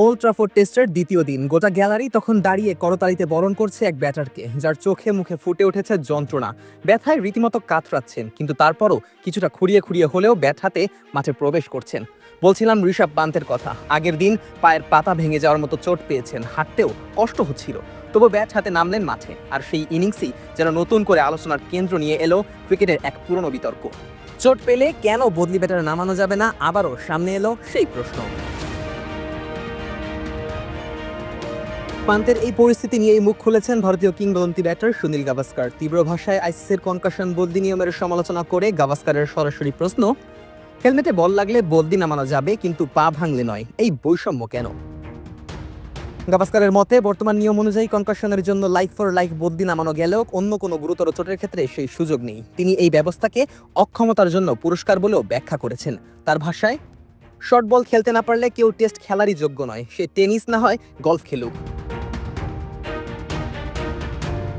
Old টেস্টের দ্বিতীয় দিন। গোটা গ্যালারি তখন দাঁড়িয়ে করতালিতে বরণ করছে এক ব্যাটারকে, যার চোখে মুখে ফুটে উঠেছে যন্ত্রণা। ব্যথায় রীতিমতো কাতরাচ্ছেন, কিন্তু তারপরও কিছুটা খুঁড়িয়ে খুঁড়িয়ে হলেও ব্যাট হাতে মাঠে প্রবেশ করছেন। বলছিলাম ঋষভ পান্তের কথা, আগের দিন পায়ের পাতা ভেঙে যাওয়ার মতো চোট পেয়েছেন, হাঁটতেও কষ্ট হচ্ছিল। তবু ব্যাট হাতে নামলেন মাঠে, আর সেই ইনিংসই যেন নতুন করে আলোচনার কেন্দ্র নিয়ে এলো ক্রিকেটের এক পুরনো বিতর্ক। চোট পেলে কেন বদলি ব্যাটার নামানো যাবে না, আবারও সামনে এলো সেই প্রশ্ন। পান্তের এই পরিস্থিতি নিয়েই মুখ খুলেছেন ভারতীয় কিংবদন্তি ব্যাটার সুনীল গাভাস্কার। তীব্র ভাষায় আইসিসির কনকাশন বদলি নিয়মের সমালোচনা করে গাভাস্কারের সরাসরি প্রশ্ন, হেলমেটে বল লাগলে বদলি নামানো যাবে, কিন্তু পা ভাঙলে নয়, এই বৈষম্য কেন? গাভাস্কারের মতে, বর্তমান নিয়ম অনুযায়ী কনকাশনের জন্য লাইফ ফর লাইফ বদলি নামানো গেলেও অন্য কোনো গুরুতর চোটের ক্ষেত্রে সেই সুযোগ নেই। তিনি এই ব্যবস্থাকে অক্ষমতার জন্য পুরস্কার বলেও ব্যাখ্যা করেছেন। তার ভাষায় শর্ট বল খেলতে না পারলে কেউ টেস্ট খেলারই যোগ্য নয়, সে টেনিস না হয় গলফ খেলুক।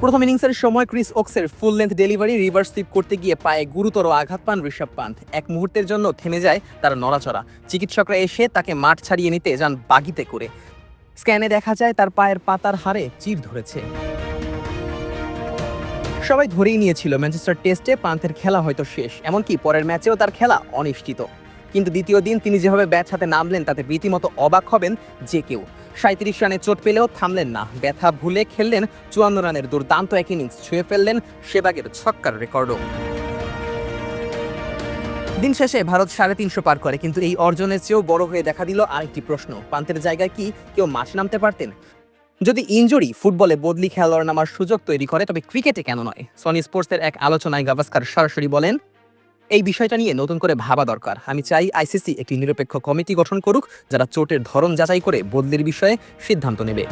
প্রথম ইনিংসের সময় Chris ওক্সের full length delivery reverse sweep করতে গিয়ে পায়ে গুরুতর আঘাত পান ঋষভ পান্থ। এক মুহূর্তের জন্য থেমে যায় তার নড়াচড়া। চিকিৎসকরা এসে তাকে মাঠ ছাড়িয়ে নিতে যান বাগিতে করে। স্ক্যানে দেখা যায় তার পায়ের পাতার হাড়ে চির ধরেছে। সবাই ধরেই নিয়েছিল ম্যানচেস্টার টেস্টে পান্থের খেলা হয়তো শেষ, এমনকি পরের ম্যাচেও তার খেলা অনিশ্চিত। কিন্তু দ্বিতীয় দিন তিনি যেভাবে ব্যাট হাতে নামলেন তাতে রীতিমতো অবাক হবেন যে কেউ। সাঁত্রিশ রানে চোট পেলেও থামলেন না। ব্যথা ভুলে খেললেন চুয়ান্ন রানের দুর্দান্ত এক ইনিংস, ছুঁয়ে ফেললেন সেবাগের ছক্কার রেকর্ডও। দিন শেষে ভারত সাড়ে তিনশো পার করে, কিন্তু এই অর্জনের চেয়েও বড় হয়ে দেখা দিল আরেকটি প্রশ্ন, পান্তের জায়গায় কি কেউ মাঠে নামতে পারতেন? যদি ইনজুরি, ফুটবলে বদলি খেলোয়াড় নামার সুযোগ তৈরি করে, তবে ক্রিকেটে কেন নয়? সনি স্পোর্টসের এক আলোচনায় গাভাস্কার সরাসরি বলেন এই বিষয়টা নিয়ে নতুন করে ভাবা দরকার। আমি চাই আইসিসি একটি নিরপেক্ষ কমিটি গঠন করুক, যারা চোটের ধরন যাচাই করে বদলির বিষয়ে সিদ্ধান্ত নেবে।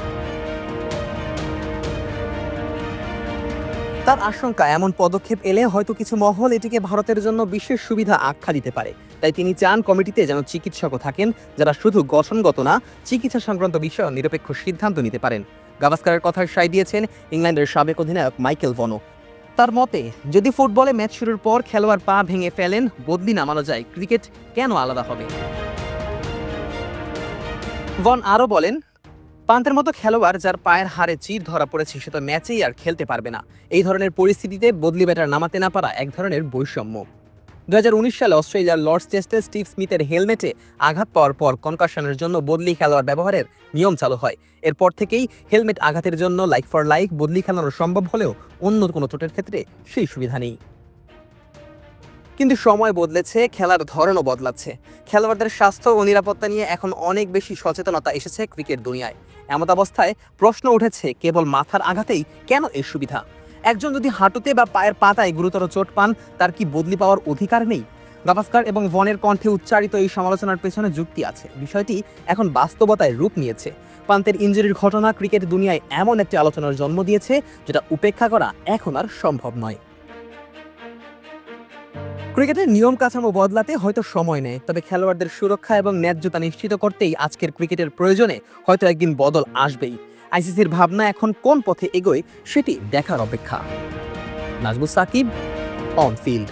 তার আশঙ্কা, এমন পদক্ষেপ এলে হয়তো কিছু মহল এটিকে ভারতের জন্য বিশেষ সুবিধা আখ্যা দিতে পারে। তাই তিনি চান কমিটিতে যেন চিকিৎসকও থাকেন, যারা শুধু গঠনগত না, চিকিৎসা সংক্রান্ত বিষয়ে নিরপেক্ষ সিদ্ধান্ত নিতে পারেন। গাভাস্কারের কথার সায় দিয়েছেন ইংল্যান্ডের সাবেক অধিনায়ক মাইকেল ভনো তার মতে, যদি ফুটবলে ম্যাচ শুরুর পর খেলোয়াড় পা ভেঙে ফেলেন, বদলি নামানো যায়। ক্রিকেট কেন আলাদা হবে? বন আরও বলেন, পান্তের মতো খেলোয়াড় যার পায়ের হাড়ে চির ধরা পড়েছে, সে তো ম্যাচেই আর খেলতে পারবে না। এই ধরনের পরিস্থিতিতে বদলি ব্যাটার নামাতে না পারা এক ধরনের বৈষম্য। দু হাজার উনিশ সালে অস্ট্রেলিয়ার লর্ডস টেস্টে স্টিভ স্মিথের হেলমেটে আঘাত পাওয়ার পর কনকাশনের জন্য বদলি খেলোয়াড় ব্যবহারের নিয়ম চালু হয়। এরপর থেকেই হেলমেট আঘাতের জন্য লাইক ফর লাইক বদলি খেলানো সম্ভব হলেও অন্য কোনো চোটের ক্ষেত্রে সেই সুবিধা নেই। কিন্তু সময় বদলেছে, খেলার ধরনও বদলাচ্ছে। খেলোয়াড়দের স্বাস্থ্য ও নিরাপত্তা নিয়ে এখন অনেক বেশি সচেতনতা এসেছে ক্রিকেট দুনিয়ায়। এমত অবস্থায় প্রশ্ন উঠেছে, কেবল মাথার আঘাতেই কেন এই সুবিধা? একজন যদি হাঁটুতে বা পায়ের পাতায় গুরুতর চোট পান, তার কি বদলি পাওয়ার অধিকার নেই? গাভাস্কার এবং ভনের কণ্ঠে উচ্চারিত এই সমালোচনার পেছনে যুক্তি আছে। বিষয়টি এখন বাস্তবতায় রূপ নিয়েছে। পান্তের ইঞ্জুরির ঘটনা ক্রিকেট দুনিয়ায় এমন একটি আলোচনার জন্ম দিয়েছে, যেটা উপেক্ষা করা এখন আর সম্ভব নয়। ক্রিকেটের নিয়ম কাঠামো বদলাতে হয়তো সময় নেয়, তবে খেলোয়াড়দের সুরক্ষা এবং ন্যায্যতা নিশ্চিত করতেই আজকের ক্রিকেটের প্রয়োজনে হয়তো একদিন বদল আসবেই। আইসিসির ভাবনা এখন কোন পথে এগোয় সেটি দেখার অপেক্ষা। Nazbul Shakib on field